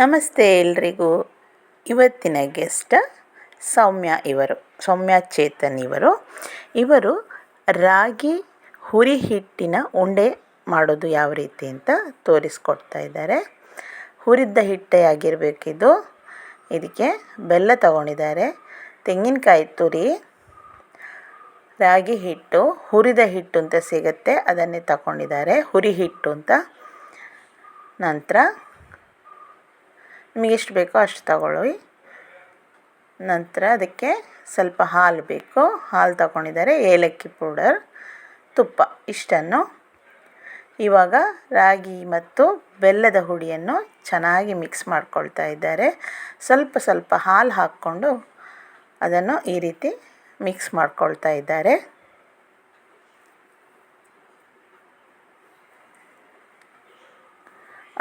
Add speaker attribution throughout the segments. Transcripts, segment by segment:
Speaker 1: ನಮಸ್ತೆ ಎಲ್ರಿಗೂ. ಇವತ್ತಿನ ಗೆಸ್ಟ್ ಸೌಮ್ಯ ಇವರು, ಸೌಮ್ಯ ಚೇತನ್ ಇವರು. ಇವರು ರಾಗಿ ಹುರಿ ಹಿಟ್ಟಿನ ಉಂಡೆ ಮಾಡೋದು ಯಾವ ರೀತಿ ಅಂತ ತೋರಿಸ್ಕೊಡ್ತಾ ಇದ್ದಾರೆ. ಹುರಿದ ಹಿಟ್ಟೆ ಆಗಿರಬೇಕಿದು ಇದಕ್ಕೆ ಬೆಲ್ಲ ತಗೊಂಡಿದ್ದಾರೆ. ತೆಂಗಿನಕಾಯಿ ತುರಿ, ರಾಗಿ ಹಿಟ್ಟು, ಹುರಿದ ಹಿಟ್ಟು ಅಂತ ಸಿಗುತ್ತೆ, ಅದನ್ನೇ ತಗೊಂಡಿದ್ದಾರೆ. ಹುರಿ ಹಿಟ್ಟು ಅಂತ. ನಂತರ ನಿಮಗೆ ಎಷ್ಟು ಬೇಕೋ ಅಷ್ಟು ತಗೊಳ್ಳಿ. ನಂತರ ಅದಕ್ಕೆ ಸ್ವಲ್ಪ ಹಾಲು ಬೇಕು. ಹಾಲು ತಗೊಂಡಿದ್ದಾರೆ ಏಲಕ್ಕಿ ಪೌಡರ್, ತುಪ್ಪ ಇಷ್ಟನ್ನು. ಇವಾಗ ರಾಗಿ ಮತ್ತು ಬೆಲ್ಲದ ಹುಡಿಯನ್ನು ಚೆನ್ನಾಗಿ ಮಿಕ್ಸ್ ಮಾಡ್ಕೊಳ್ತಾ ಇದ್ದಾರೆ. ಸ್ವಲ್ಪ ಸ್ವಲ್ಪ ಹಾಲು ಹಾಕ್ಕೊಂಡು ಅದನ್ನು ಈ ರೀತಿ ಮಿಕ್ಸ್ ಮಾಡ್ಕೊಳ್ತಾ ಇದ್ದಾರೆ.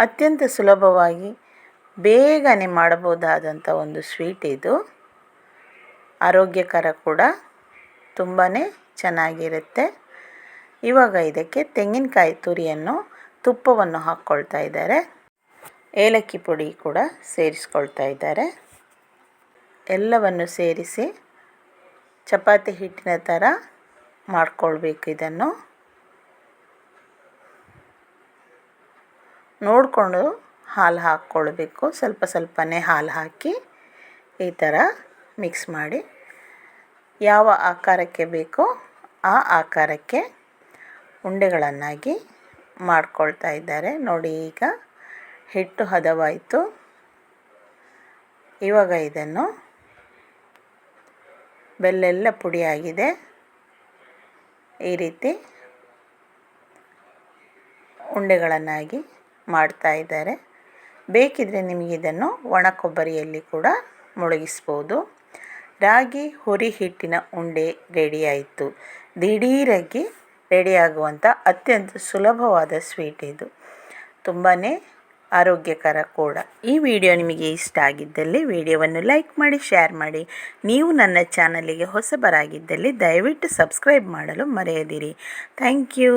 Speaker 1: ಅತ್ಯಂತ ಸುಲಭವಾಗಿ ಬೇಗನೆ ಮಾಡಬಹುದಾದಂಥ ಒಂದು ಸ್ವೀಟ್ ಇದು. ಆರೋಗ್ಯಕರ ಕೂಡ. ತುಂಬಾ ಚೆನ್ನಾಗಿರುತ್ತೆ. ಇವಾಗ ಇದಕ್ಕೆ ತೆಂಗಿನಕಾಯಿ ತುರಿಯನ್ನು, ತುಪ್ಪವನ್ನು ಹಾಕ್ಕೊಳ್ತಾ ಇದ್ದಾರೆ. ಏಲಕ್ಕಿ ಪುಡಿ ಕೂಡ ಸೇರಿಸ್ಕೊಳ್ತಾ ಇದ್ದಾರೆ. ಎಲ್ಲವನ್ನು ಸೇರಿಸಿ ಚಪಾತಿ ಹಿಟ್ಟಿನ ಥರ ಮಾಡ್ಕೊಳ್ಬೇಕು ಇದನ್ನು. ನೋಡಿಕೊಂಡು ಹಾಲು ಹಾಕ್ಕೊಳ್ಬೇಕು. ಸ್ವಲ್ಪ ಸ್ವಲ್ಪನೇ ಹಾಲು ಹಾಕಿ ಈ ಥರ ಮಿಕ್ಸ್ ಮಾಡಿ ಯಾವ ಆಕಾರಕ್ಕೆ ಬೇಕೋ ಆ ಆಕಾರಕ್ಕೆ ಉಂಡೆಗಳನ್ನಾಗಿ ಮಾಡ್ಕೊಳ್ತಾ ಇದ್ದಾರೆ. ನೋಡಿ ಈಗ ಹಿಟ್ಟು ಹದವಾಯಿತು. ಇವಾಗ ಇದನ್ನು ಬೆಲ್ಲೆಲ್ಲ ಪುಡಿಯಾಗಿದೆ. ಈ ರೀತಿ ಉಂಡೆಗಳನ್ನಾಗಿ ಮಾಡ್ತಾ ಇದ್ದಾರೆ. ಬೇಕಿದ್ದರೆ ನಿಮಗೆ ಇದನ್ನು ಒಣ ಕೊಬ್ಬರಿಯಲ್ಲಿ ಕೂಡ ಮುಳುಗಿಸ್ಬೋದು. ರಾಗಿ ಹುರಿ ಹಿಟ್ಟಿನ ಉಂಡೆ ರೆಡಿಯಾಯಿತು ದಿಢೀರಾಗಿ ರೆಡಿಯಾಗುವಂಥ ಅತ್ಯಂತ ಸುಲಭವಾದ ಸ್ವೀಟ್ ಇದು. ತುಂಬಾ ಆರೋಗ್ಯಕರ ಕೂಡ. ಈ ವಿಡಿಯೋ ನಿಮಗೆ ಇಷ್ಟ ಆಗಿದ್ದಲ್ಲಿ ವಿಡಿಯೋವನ್ನು ಲೈಕ್ ಮಾಡಿ ಶೇರ್ ಮಾಡಿ. ನೀವು ನನ್ನ ಚಾನಲಿಗೆ ಹೊಸಬರಾಗಿದ್ದಲ್ಲಿ ದಯವಿಟ್ಟು ಸಬ್ಸ್ಕ್ರೈಬ್ ಮಾಡಲು ಮರೆಯದಿರಿ. Thank you